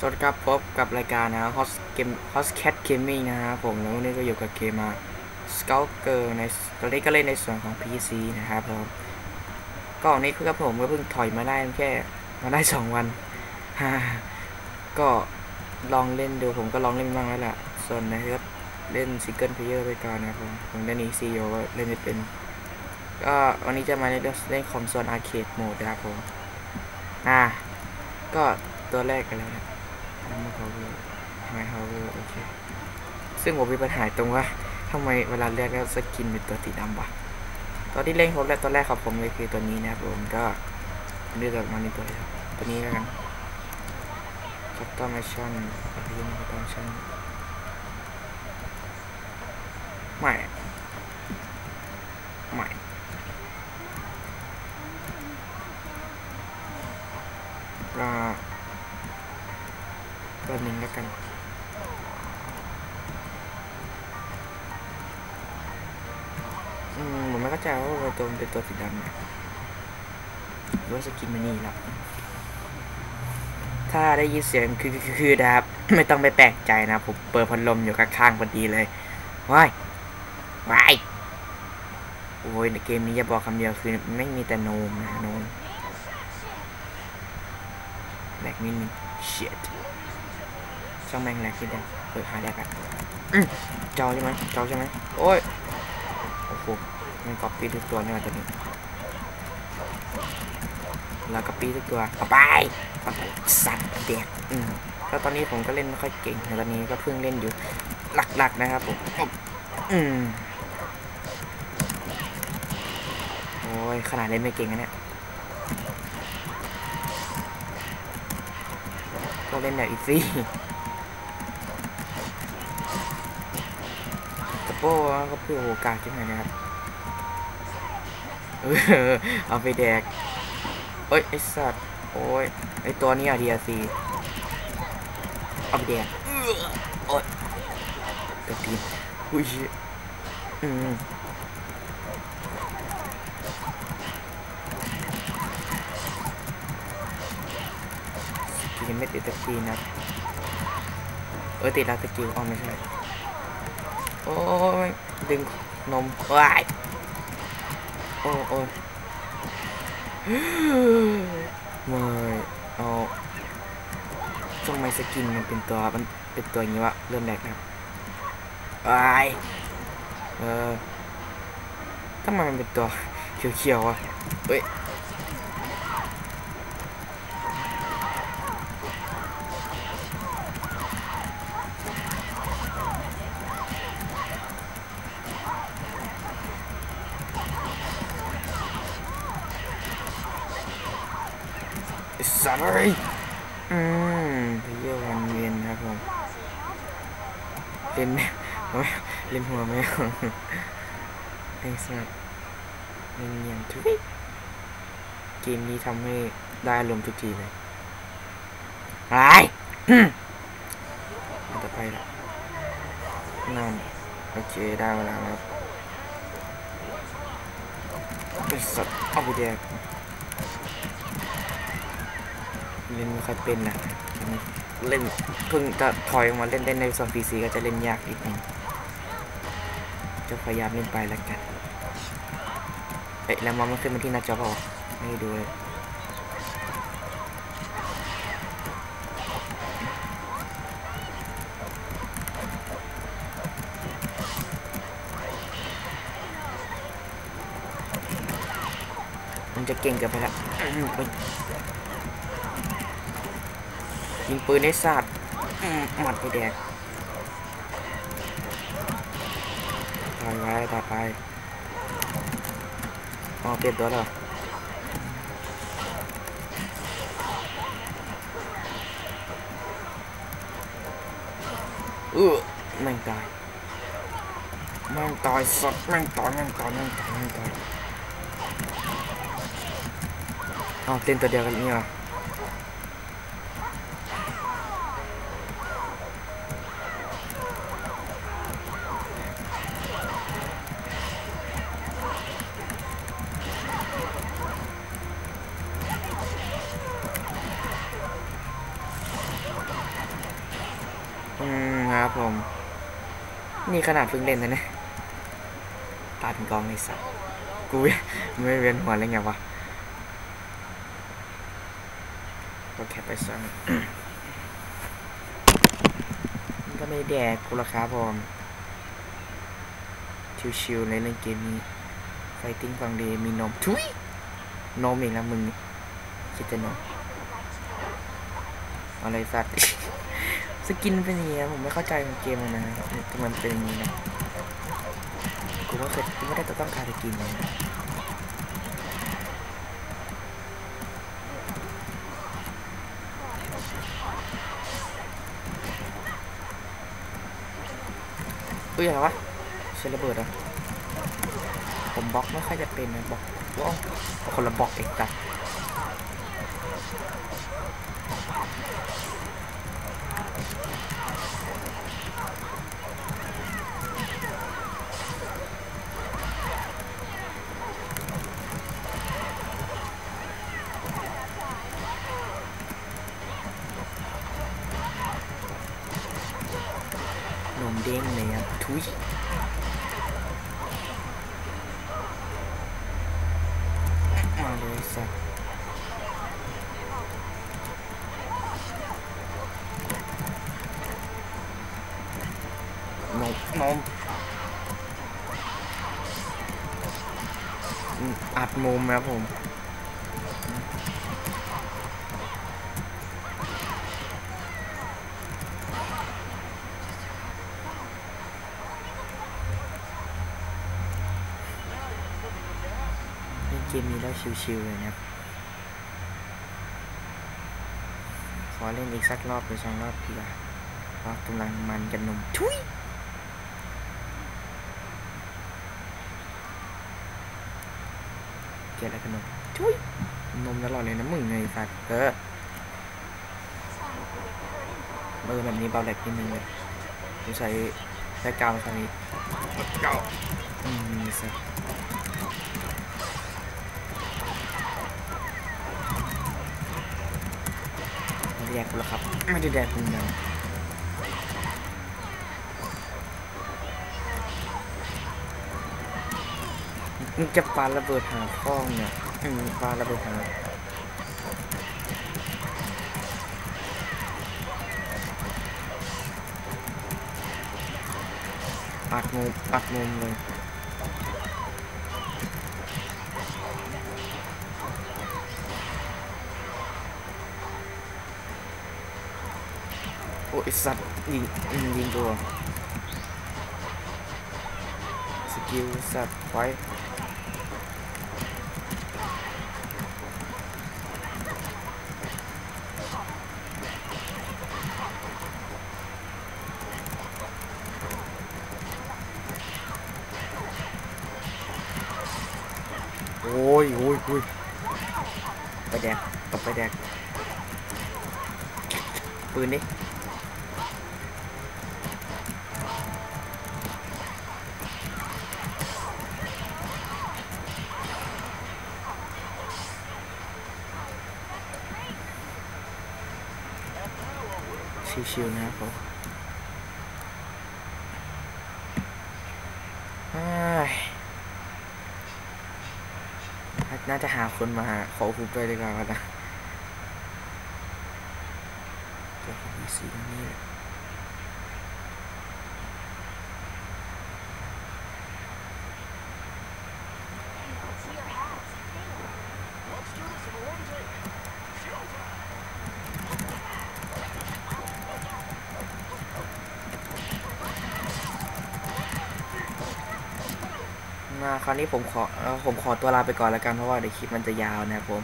สวัสดีครับพบกับรายการนะ Hot Game Hot Cat Gaming นะครับผมแล้ววันนี้ก็อยู่กับเกมมา Skulker ในตอนนี้ก็เล่นในส่วนของ PC นะครับผมก็วันนี้คือกับผมก็เพิ่งถอยมาได้แค่มาได้สองวัน ก็ลองเล่นดูผมก็ลองเล่นบ้างแล้วล่ะ ส่วนนะครับเล่นซิงเกิลเพลเยอร์ไปก่อนนะครับผมผมเล่น ECO ก็เล่นไม่เป็น ก็วันนี้จะมาเล่นเล่นคอมโซนอาร์เคดโหมดนะครับผมอ่าก็ตัวแรกกันเลยนะ ไม่เขาไม่เขาโอเค ซึ่งผมมีปัญหาตรงว่าทำไมเวลาเลือกแล้วสกินเป็นตัวสีดำวะตอนที่เล่นผมแรกตอนแรกของผมเลยคือตัวนี้นะครับผมก็เลือกมาในตัวเดียวตัวนี้แล้วกันคัตตอมชั่นอะไรนี่คัตตอมชั่นไม่ไม่อ่า ตัวหนึ่งแล้วกันอืมผมไม่เข้าใจว่าตัวมันเป็นตัวสีดำนะหรือว่าสกินมันนี่ครับถ้าได้ยินเสียงคือคือคือนะครับ ไม่ต้องไปแปลกใจนะผมเปิดพัดลมอยู่ข้างๆพอดีเลยว้ายว้ายโอ้ยในเกมนี้จะบอกคำเดียวคือไม่มีแต่โนมนะโนมแบกมินเชียด ช่างแม่งแรงขึ้นยังเปิดหาแรกอะอืมเจ้าใช่ไหมเจ้าใช่ไหมโอ้ยโอ้โหมันก๊อปปี้ทุกตัวเนี่ยตัวนี้แล้วก๊อปปี้ทุกตัวเอาไปสัตว์เด็กอืมแล้วตอนนี้ผมก็เล่นไม่ค่อยเก่งแต่ตอนนี้ก็เพิ่งเล่นอยู่หลักๆนะครับผมอืมโอ้ยขนาดเล่นไม่เก่งนะเนี่ยก็เล่นแบบอีซี่ กระ โป้ก็เพื่อโอกาสใช่ไหมนะครับเออเอาไปแดกเอ้ยไอสัตว์โอ้ยไอตัวนี้อะดีซีเอาไปแดกเออโอ้ยตะตีนอุ้ยอืมสกิลไม่ติดตะกี้นะ เออติดแล้วตะกิวอ๋อไม่ใช่ โอ้ยดึงนมควายโอ้โอ้ยไม่เอาทำไมสกินมันเป็นตัวมันเป็นตัวอย่างนี้วะเริ่มแรกนะครับว้ายเออทำไมมันเป็นตัวเขียวๆอะเฮ้ย สัตว์เลยอืมไปเยี่ยวันเวียนครับผมเล่นเล่นหัวไม่เอาไอ้สัตว์เล่นเงียบทุกเกมนี้ทำให้ได้อารมณ์ทุกทีเลยไอ้อืมมันจะไปละนั่นโอเคได้เวลาแล้วครับไอ้สัตว์เอาไปแดก เล่นไม่ค่อยเป็นนะเล่นเพิ่งจะถอยออกมาเล่นได้ในส่วนพีซีก็จะเล่นยากนิดนึงจะพยายามเล่นไปแล้วกันเอ๊ะแล้วมันขึ้นมาที่หน้าจอเปล่าไม่ได้ดูเลยมันจะเก่งเกันไปละ ยิงปืนได้สัตว์หมัดไปแดกตายไว้ตายไปอ๋อเปลี่ยนตัวแล้วเออแม่งตายแม่งตายสัตว์แม่งตายแม่งตายแม่งตายแม่งตายอ๋อเล่นตัวเดียวกันนี่เหรอ ผมนี่ขนาดเพิ่งเล่นนะเนี่ยตาถึงกองในสัตว์กูไม่เวียนหัวอะไรเลยไงวะก็แค่ไปสั่งมันก็ไม่แดกกูราคาพอมชิวๆเลยเล่นเกมนี้ไฟติ้งฟังเดมีนมทุยนมอีกแล้วมึงคิดจะนมอะไรสัตว์ สกินเป็นอย่างเงี้ผมไม่เข้าใจของเกมเลยนะทำไมมันเป็นอย่างนี้นะกูว่าเคยไม่ได้ต้องการสกินเลยนะอุ้ยอะไรวะเชลระเบิดเหรอะผมบล็อกไม่ค่อยจะเป็นนะบล็อกว้าวคนละบล็อกเองจ้ะ นมเด้งเลยอะทุยมาเลยสัตว์ นมนมอัดมุมครับผมเกมนี้แล้ชิวๆเลยนะขอเล่นอีกสักรอบหรือสองรอบดีกว่าเพราะกำลังมันกันหนุ่มทุย เกลียดอะไรกันนมทุยนมตลอดเลยนะมึงไงสัตว์เออเออแบบนี้เบาแหลกนิดนึงเลยกูใช้แค่กาวครั้งนี้กาวอืมสัตว์ไม่ได้แดกกูหรอกครับ ไม่ได้แดกคุณยัง มึงจะปาระเบิดหาข้องเนี่ยอืมปาระเบิดหาอัดมุมอัดมุมเลยโอ้ยสัตว์ยิงยิงตัวสกิลสัตว์ไว้ อ้ยโอ้ยโอ้ยไปแดกตบไปแดกปืนดิชิวๆนะครับผมเอ้ย น่าจะหาคนมาขอคุบด้วยดีกว่านะเดี๋ยวผมมีสีนี้แหละ มาคราวนี้ผมขอผมขอตัวลาไปก่อนแล้วกันเพราะว่าเดี๋ยวคลิปมันจะยาวนะครับผม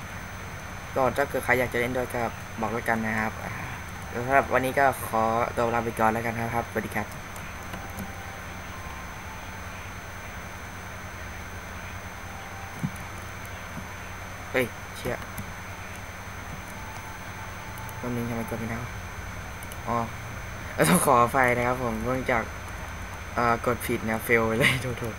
ก็ถ้าเกิดใครอยากจะเล่นด้วยก็บอกแล้วกันนะครับสำหรับวันนี้ก็ขอตัวลาไปก่อนแล้วกันนะครับสวัสดีครับเฮ้ยเชี่ยตรงนี้ทำไมกดไม่ได้วอ๋อแล้วต้องขออภัยนะครับผมเนื่องจากกดผิดนะเฟลเลยโทษ